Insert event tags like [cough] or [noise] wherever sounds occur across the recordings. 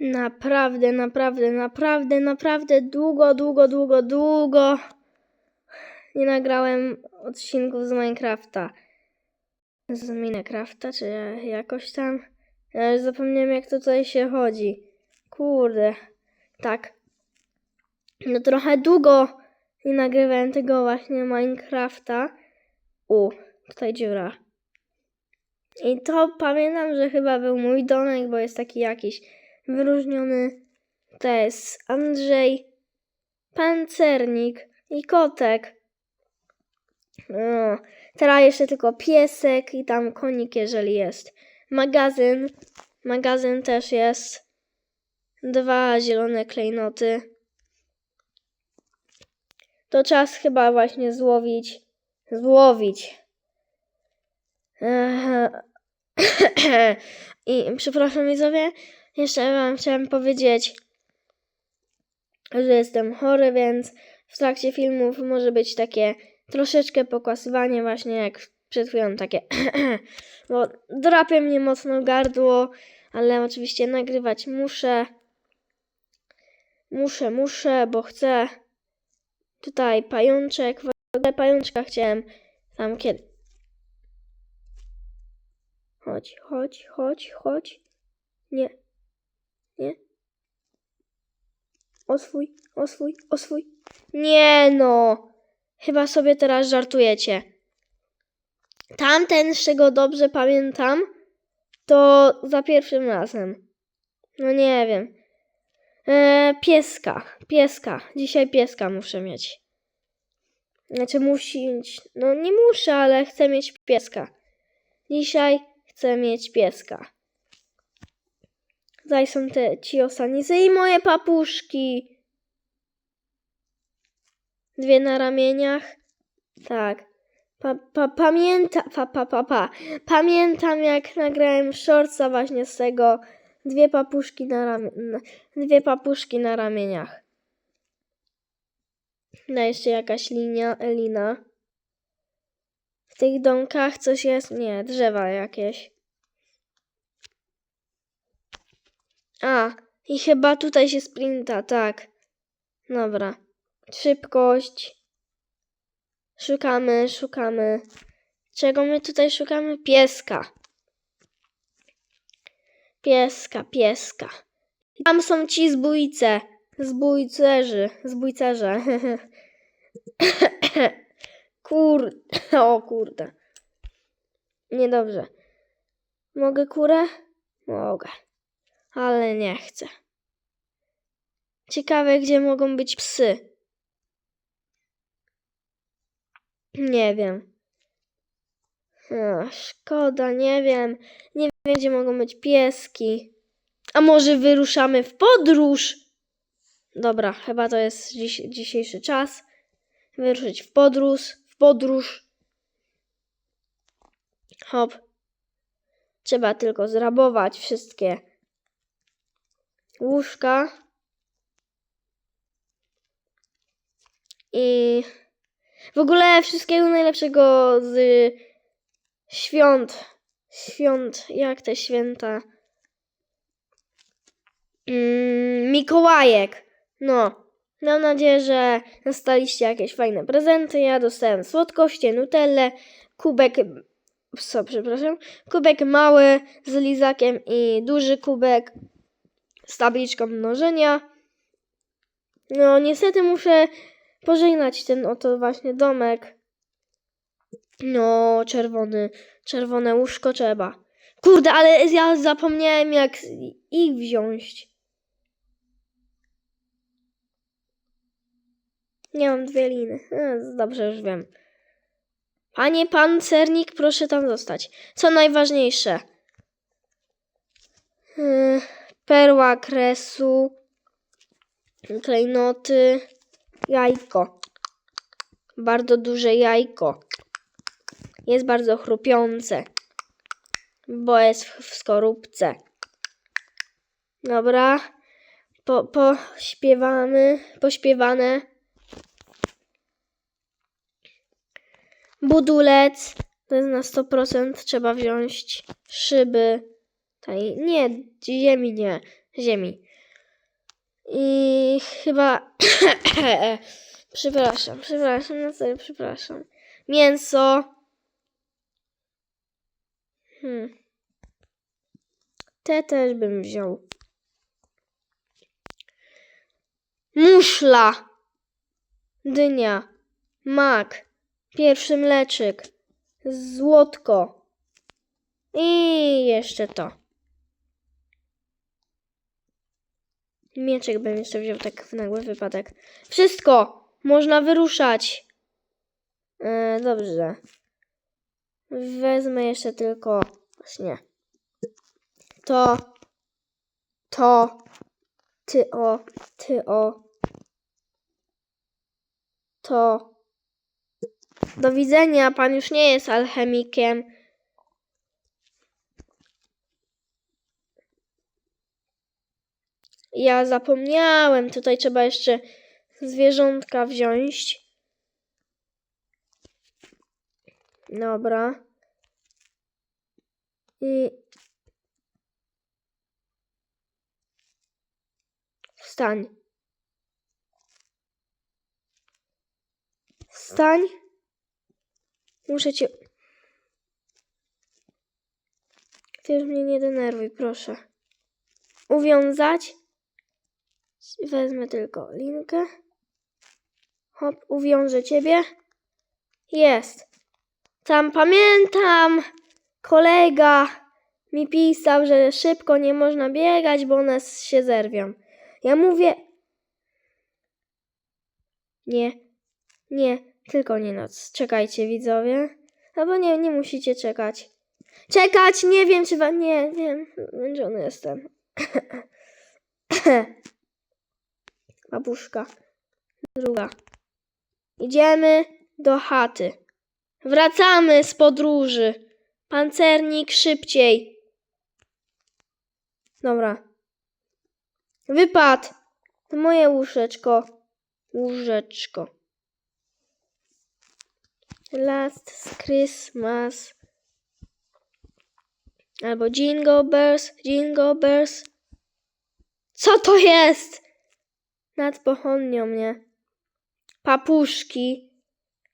Naprawdę, naprawdę, naprawdę, naprawdę długo, długo, długo, długo nie nagrałem odcinków z Minecrafta. Z Minecrafta, czy jakoś tam. Ja już zapomniałem, jak tutaj się chodzi. Kurde. Tak. No trochę długo nie nagrywałem tego właśnie Minecrafta. U, tutaj dziura. I to pamiętam, że chyba był mój domek, bo jest taki jakiś wyróżniony. To jest Andrzej, pancernik i kotek. No, teraz jeszcze tylko piesek i tam konik, jeżeli jest. Magazyn. Magazyn też jest. Dwa zielone klejnoty. To czas chyba właśnie złowić. Złowić. [coughs] I przepraszam widzowie, jeszcze wam chciałem powiedzieć, że jestem chory, więc w trakcie filmów może być takie troszeczkę pokłasywanie właśnie jak przed chwilą takie [clears throat] bo drapie mnie mocno gardło, ale oczywiście nagrywać muszę. Muszę, muszę, bo chcę. Tutaj pajączek, w ogóle pajączka chciałem tam kiedy. Chodź, chodź, chodź, chodź. Nie. Nie. Oswój, oswój, oswój. Nie no. Chyba sobie teraz żartujecie. Tamten, z czego dobrze pamiętam, to za pierwszym razem. No nie wiem. E, pieska, pieska. Dzisiaj pieska muszę mieć. Znaczy musić. No nie muszę, ale chcę mieć pieska. Dzisiaj chcę mieć pieska. Tutaj są te ci osanice i moje papuszki. Dwie na ramieniach. Tak. Pa, pa, pamięta, pa, pa, pa, pa. Pamiętam jak nagrałem shortsa właśnie z tego dwie papuszki na, ramie, dwie papuszki na ramieniach. No jeszcze jakaś linia, lina. W tych domkach coś jest? Nie, drzewa jakieś. A, i chyba tutaj się sprinta, tak. Dobra. Szybkość. Szukamy, szukamy. Czego my tutaj szukamy? Pieska. Pieska, pieska. Tam są ci zbójce. Zbójcerzy. Zbójcerze. [laughs] Kur... [laughs] O kurde. Niedobrze. Mogę kurę? Mogę. Ale nie chcę. Ciekawe, gdzie mogą być psy. Nie wiem. A, szkoda, nie wiem. Nie wiem, gdzie mogą być pieski. A może wyruszamy w podróż? Dobra, chyba to jest dziś, dzisiejszy czas. Wyruszyć w podróż. W podróż. Hop. Trzeba tylko zrabować wszystkie łóżka. I w ogóle wszystkiego najlepszego z świąt. Świąt, jak te święta? Mm, Mikołajek. No. Mam nadzieję, że dostaliście jakieś fajne prezenty. Ja dostałem słodkości, nutellę, kubek, co, przepraszam, kubek mały z lizakiem i duży kubek z tabliczką mnożenia. No, niestety muszę pożegnać ten oto właśnie domek. No, czerwony, czerwone łóżko trzeba. Kurde, ale ja zapomniałem jak ich wziąć. Nie mam dwie liny. E, Dobrze, już wiem. Panie pancernik, proszę tam zostać. Co najważniejsze. Yy, Perła kresu. Klejnoty. Jajko. Bardzo duże jajko. Jest bardzo chrupiące. Bo jest w, skorupce. Dobra. Po, pośpiewamy. Pośpiewane. Budulec. To jest na 100%. Trzeba wziąć szyby. Tej, nie, ziemi nie. Ziemi. I chyba. [coughs] przepraszam, przepraszam, na serio, przepraszam. Mięso. Hmm. Te też bym wziął. Muszla. Dynia. Mak. Pierwszy mleczyk. Złotko. I jeszcze to. Mieczek bym jeszcze wziął tak w nagły wypadek. Wszystko! Można wyruszać. E, dobrze. Wezmę jeszcze tylko właśnie to, to, ty o, ty o, to. Do widzenia, pan już nie jest alchemikiem. Ja zapomniałem, tutaj trzeba jeszcze zwierzątka wziąć. Dobra. I wstań. Wstań. Muszę cię. Ty już mnie nie denerwuj, proszę. Uwiązać. Wezmę tylko linkę. Hop, uwiążę ciebie. Jest. Tam pamiętam, kolega mi pisał, że szybko nie można biegać, bo one się zerwią. Ja mówię. Nie, nie, tylko nie noc. Czekajcie, widzowie. Albo nie, nie musicie czekać. Czekać, nie wiem, czy wam. Nie, wiem, zmęczony jestem. [laughs] Babuszka. Druga. Idziemy do chaty. Wracamy z podróży. Pancernik szybciej. Dobra. Wypad. Moje łóżeczko. Łóżeczko. Last Christmas. Albo Jingle Bells, Jingle Bells. Co to jest? Nad pochonnią mnie. Papuszki.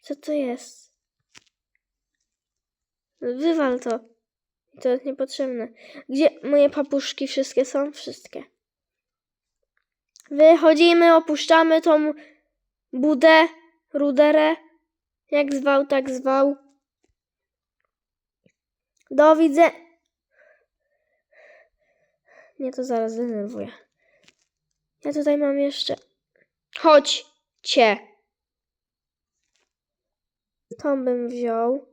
Co to jest? Wywal to. To jest niepotrzebne. Gdzie moje papuszki wszystkie są? Wszystkie. Wychodzimy, opuszczamy tą budę, ruderę. Jak zwał, tak zwał. Do widzenia. Nie, to zaraz denerwuję. Ja tutaj mam jeszcze. Chodź, cię. Tą bym wziął.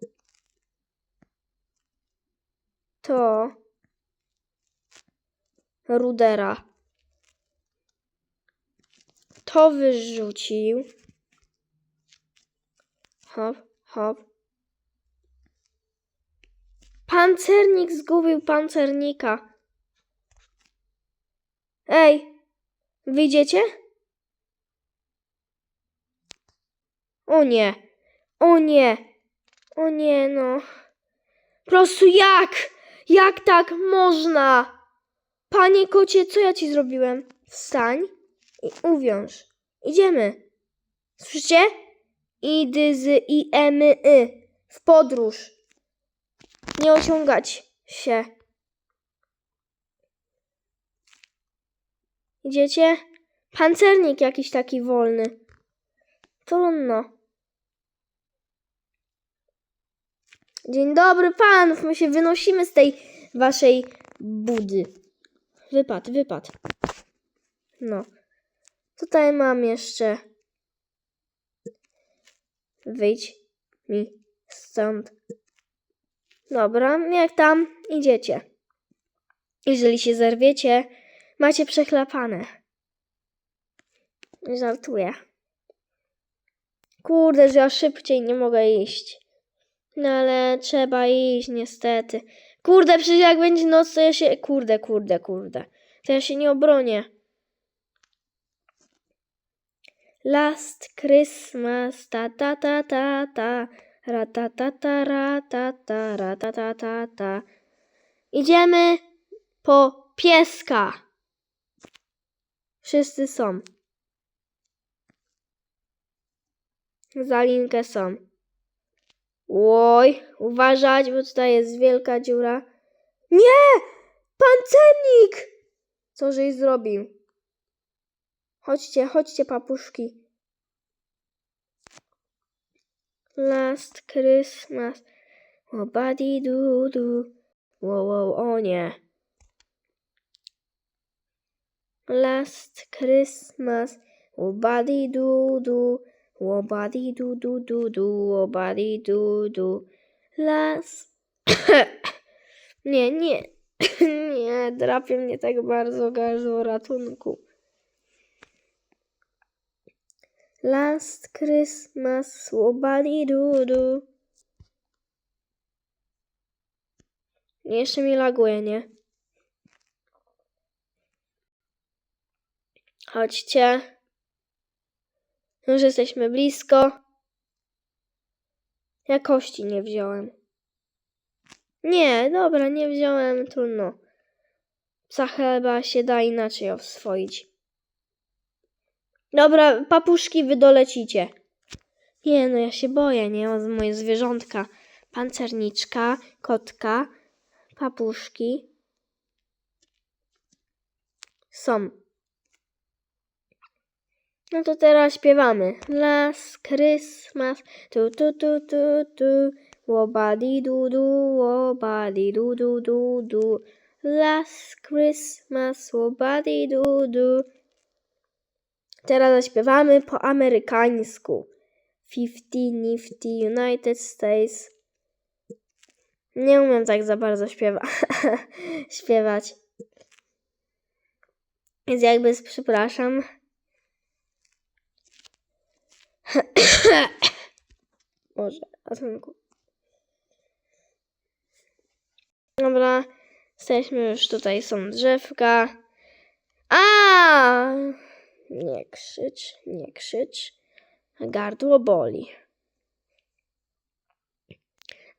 To. Rudera. To wyrzucił. Hop, hop. Pancernik zgubił pancernika. Ej, wyjdziecie? O nie, o nie, o nie, no. Po prostu jak? Jak tak można? Panie kocie, co ja ci zrobiłem? Wstań i uwiąż. Idziemy. Słyszycie? Idy z i emy y. W podróż. Nie osiągać się. Idziecie? Pancernik jakiś taki wolny. Trudno. Dzień dobry panów, my się wynosimy z tej waszej budy. Wypad, wypad. No. Tutaj mam jeszcze. Wyjdź mi stąd. Dobra, jak tam idziecie? Jeżeli się zerwiecie, macie przechlapane. Żartuję. Kurde, że ja szybciej nie mogę iść. No ale trzeba iść, niestety. Kurde, przecież jak będzie noc, to ja się... Kurde, kurde, kurde. To ja się nie obronię. Last Christmas, ta ta ta ta ta, ra ta ta ta ra ta ta ra ta ta ta ta. Idziemy po pieska. Wszyscy są. Za linkę są. Oj, uważać, bo tutaj jest wielka dziura. Nie! Pancernik! Co żeś zrobił? Chodźcie, chodźcie, papuszki. Last Christmas. Łobadi du du. Wow, wow, o nie. Last Christmas. Łobadi du du. Łobadi du du du du. Łobadi du du. Last... [coughs] nie, nie. [coughs] nie, drapie mnie tak bardzo gardło ratunku. Last Christmas, łobadi dudu. Jeszcze mi laguje, nie? Chodźcie. Już jesteśmy blisko. Ja kości nie wziąłem. Nie, dobra, nie wziąłem, trudno. Psa chleba się da inaczej oswoić. Dobra, papuszki, wy dolecicie. Nie, no ja się boję, nie? Moje zwierzątka. Pancerniczka, kotka, papuszki. Są. No to teraz śpiewamy. Last Christmas, tu tu tu tu tu, łobadi du du, łobadi du du du du. Last Christmas, łobadi du du. Teraz zaśpiewamy po amerykańsku. Fifty Nifty United States. Nie umiem tak za bardzo śpiewa [laughs] śpiewać. Więc jakby przepraszam. [coughs] Może, ratunku. Dobra, jesteśmy już tutaj, są drzewka. A! Nie krzycz, nie krzycz. Gardło boli.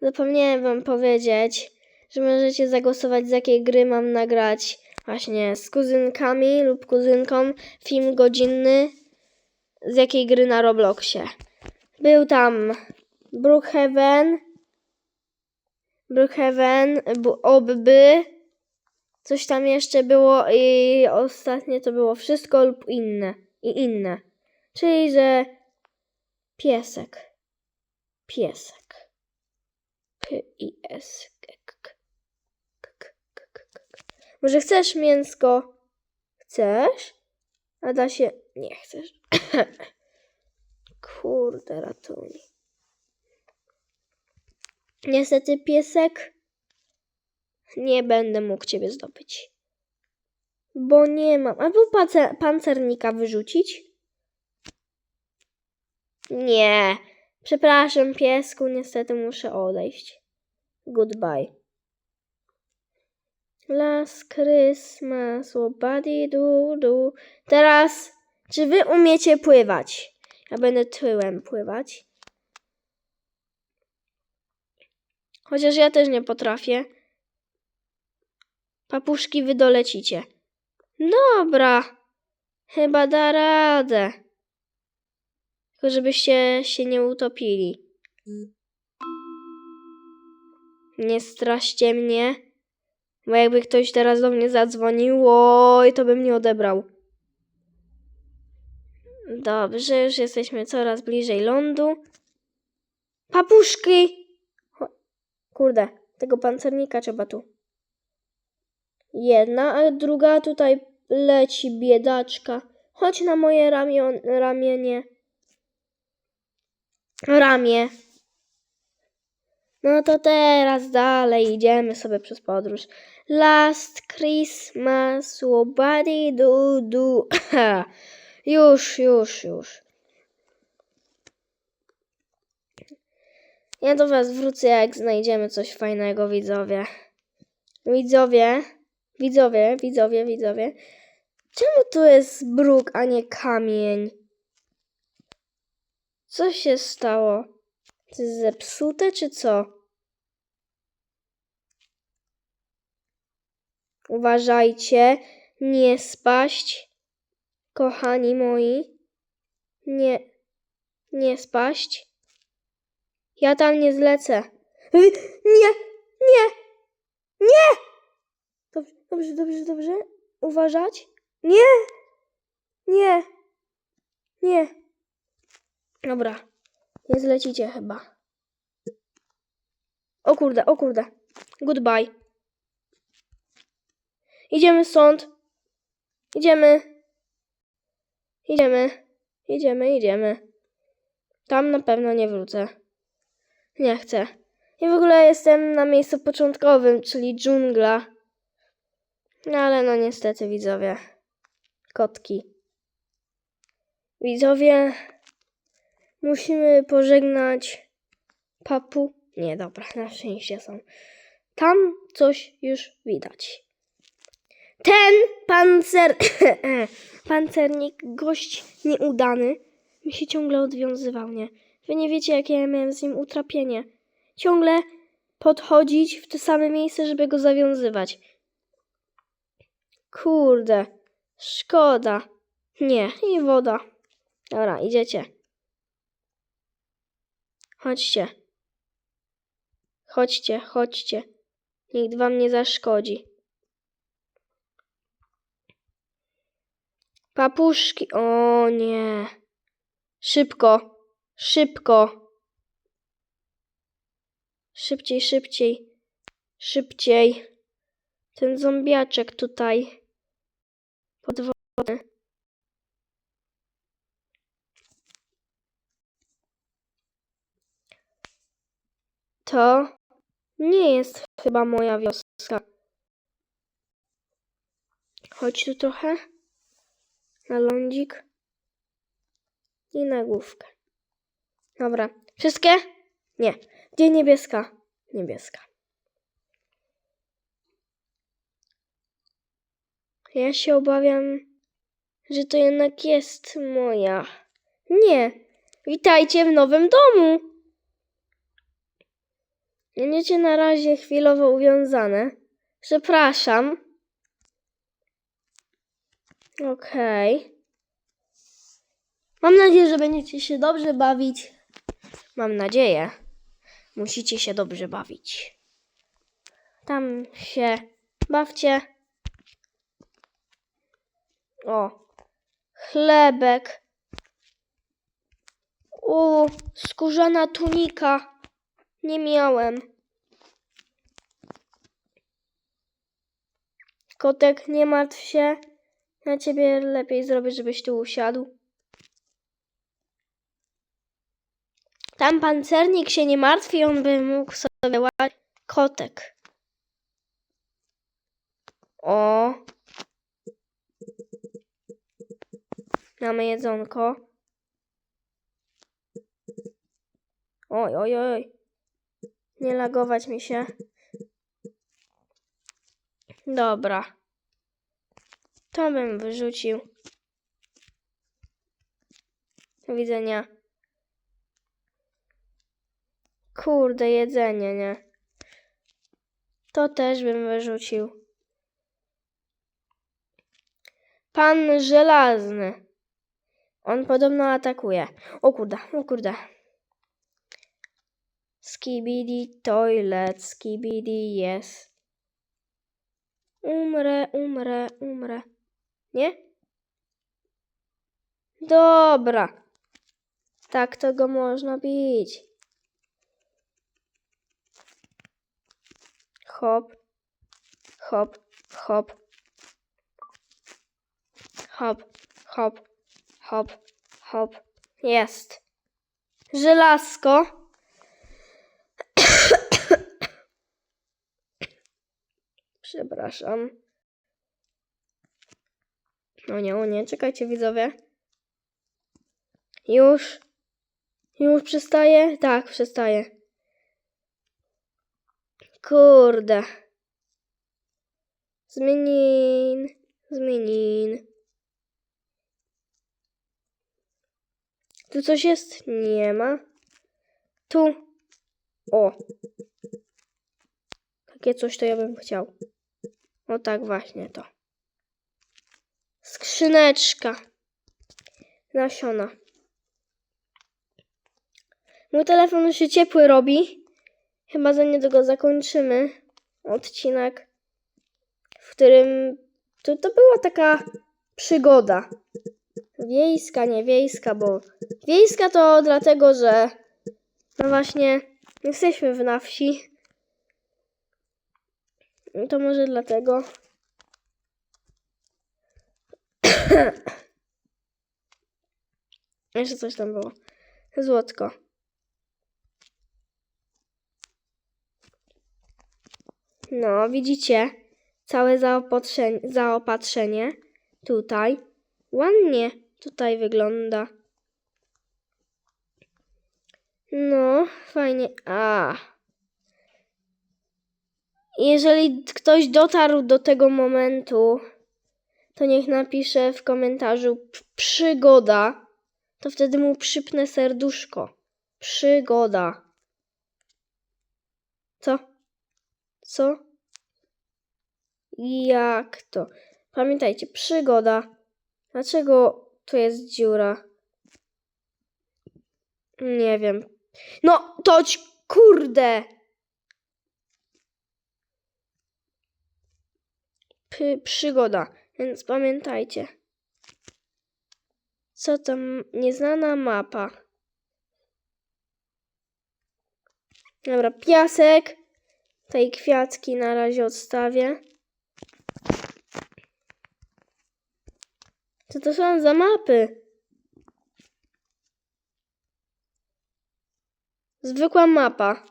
Zapomniałem wam powiedzieć, że możecie zagłosować z jakiej gry mam nagrać właśnie z kuzynkami lub kuzynką film godzinny z jakiej gry na Robloxie. Był tam Brookhaven, Brookhaven, Obby, coś tam jeszcze było i ostatnie to było wszystko lub inne i inne. Czyli, że piesek, piesek. K- k- k- k. Może chcesz mięsko? Chcesz? A da się... Nie chcesz. [coughs] Kurde, ratuj. Niestety, piesek, nie będę mógł ciebie zdobyć. Bo nie mam. Albo pancernika wyrzucić? Nie. Przepraszam, piesku, niestety muszę odejść. Goodbye. Last Christmas, łobadi du du. Teraz, czy wy umiecie pływać? Ja będę tyłem pływać. Chociaż ja też nie potrafię. Papuszki, wy dolecicie. Dobra. Chyba da radę. Tylko żebyście się nie utopili. Nie straście mnie. Bo jakby ktoś teraz do mnie zadzwonił, oj, to bym nie odebrał. Dobrze, już jesteśmy coraz bliżej lądu. Papuszki! Kurde, tego pancernika trzeba tu. Jedna, a druga tutaj leci, biedaczka. Chodź na moje ramion, ramienie. Ramię. No to teraz dalej idziemy sobie przez podróż. Last Christmas, łobadi du du. Już, już, już. Ja do was wrócę, jak znajdziemy coś fajnego, widzowie. Widzowie, widzowie, widzowie, widzowie. Czemu tu jest bruk, a nie kamień? Co się stało? To jest zepsute, czy co? Uważajcie, nie spaść. Kochani moi, nie, nie spaść. Ja tam nie zlecę. Nie, nie, nie! Dobrze, dobrze, dobrze, dobrze. Uważać. Nie, nie, nie. Dobra, nie zlecicie chyba. O kurde, o kurde. Goodbye. Idziemy stąd. Idziemy. Idziemy. Idziemy, idziemy. Tam na pewno nie wrócę. Nie chcę. I w ogóle jestem na miejscu początkowym, czyli dżungla. No ale no niestety widzowie. Kotki. Widzowie, musimy pożegnać papu. Nie, dobra, na szczęście są. Tam coś już widać. Ten pancer... [coughs] pancernik, gość nieudany, mi się ciągle odwiązywał, nie? Wy nie wiecie, jakie ja miałem z nim utrapienie. Ciągle podchodzić w to same miejsce, żeby go zawiązywać. Kurde, szkoda. Nie, i woda. Dobra, idziecie. Chodźcie. Chodźcie, chodźcie. Nikt wam nie zaszkodzi. Papuszki. O nie. Szybko. Szybko. Szybciej, szybciej. Szybciej. Ten zombiaczek tutaj. Podwodny. To nie jest chyba moja wioska. Chodź tu trochę. Na lądzik. I na główkę. Dobra. Wszystkie? Nie. Gdzie niebieska? Niebieska. Ja się obawiam, że to jednak jest moja. Nie. Witajcie w nowym domu. Będziecie na razie chwilowo uwiązane. Przepraszam. Okej. Mam nadzieję, że będziecie się dobrze bawić. Mam nadzieję. Musicie się dobrze bawić. Tam się bawcie. O, chlebek. U, skórzana tunika. Nie miałem. Kotek, nie martw się. Ja ciebie lepiej zrobię, żebyś tu usiadł. Tam pancernik się nie martwi, on by mógł sobie łazić. Kotek. O. Mamy jedzonko. Oj, oj, oj. Nie lagować mi się. Dobra. To bym wyrzucił. Do widzenia. Kurde, jedzenie, nie? To też bym wyrzucił. Pan żelazny. On podobno atakuje. O kurde, o kurde. Skibidi toilet, skibidi yes. Umrę, umrę, umrę. Nie? Dobra. Tak to go można bić. Hop, hop, hop. Hop, hop, hop, hop. Jest. Żelazko. [coughs] Przepraszam. O nie, o nie, czekajcie widzowie. Już. Już przestaje? Tak, przestaje. Kurde. Zmienin. Zmienin. Tu coś jest? Nie ma. Tu. O. Takie coś to ja bym chciał. O tak właśnie to. Skrzyneczka. nasiona. Mój telefon już się ciepły robi. Chyba za niedługo zakończymy odcinek, w którym to, to była taka przygoda. Wiejska, nie wiejska, bo wiejska to dlatego, że no właśnie jesteśmy w na wsi. To może dlatego. [coughs] Jeszcze coś tam było. Złotko. No, widzicie? Całe zaopatrzenie, zaopatrzenie tutaj. Ładnie tutaj wygląda. No, fajnie. A. Jeżeli ktoś dotarł do tego momentu, to niech napisze w komentarzu p- przygoda, to wtedy mu przypnę serduszko. Przygoda. Co? Co? Jak to? Pamiętajcie, przygoda. Dlaczego tu jest dziura? Nie wiem. No, toć, kurde! Py, przygoda, więc pamiętajcie. Co tam? Nieznana mapa. Dobra, piasek. Tej kwiatki na razie odstawię. Co to są za mapy? Zwykła mapa.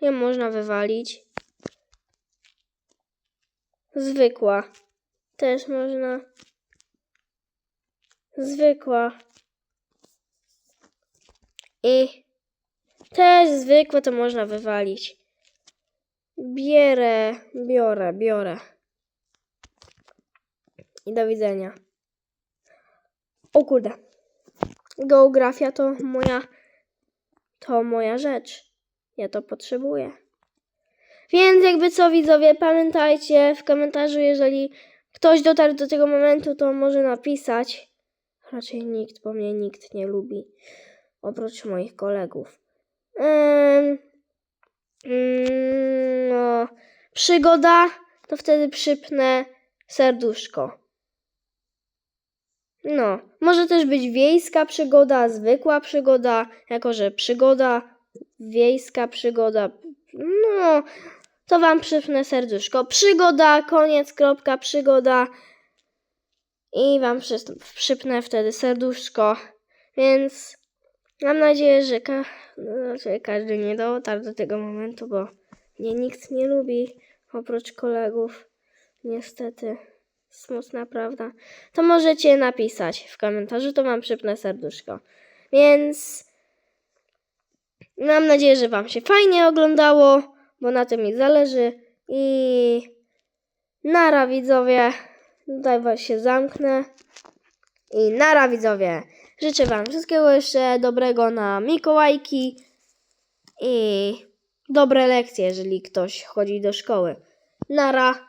Ją można wywalić. Zwykła. Też można. Zwykła. I też zwykłe to można wywalić. Bierę, biorę, biorę. I do widzenia. O kurde. Geografia to moja to moja rzecz. Ja to potrzebuję. Więc jakby co widzowie, pamiętajcie w komentarzu, jeżeli ktoś dotarł do tego momentu, to może napisać. Raczej nikt, bo mnie nikt nie lubi. Oprócz moich kolegów. Ym, mm, no, przygoda, to wtedy przypnę serduszko. No, może też być wiejska przygoda, zwykła przygoda, jako że przygoda, wiejska przygoda. No, to wam przypnę serduszko. Przygoda, koniec, kropka, przygoda. I wam przy- przypnę wtedy serduszko. Więc mam nadzieję, że ka- że każdy nie dotarł do tego momentu, bo mnie nikt nie lubi oprócz kolegów. Niestety. Smutna prawda. To możecie napisać w komentarzu, to wam przypnę serduszko. Więc mam nadzieję, że wam się fajnie oglądało, bo na tym mi zależy. I nara widzowie. Tutaj was się zamknę. I nara widzowie. Życzę wam wszystkiego jeszcze dobrego na Mikołajki i dobre lekcje, jeżeli ktoś chodzi do szkoły. Nara.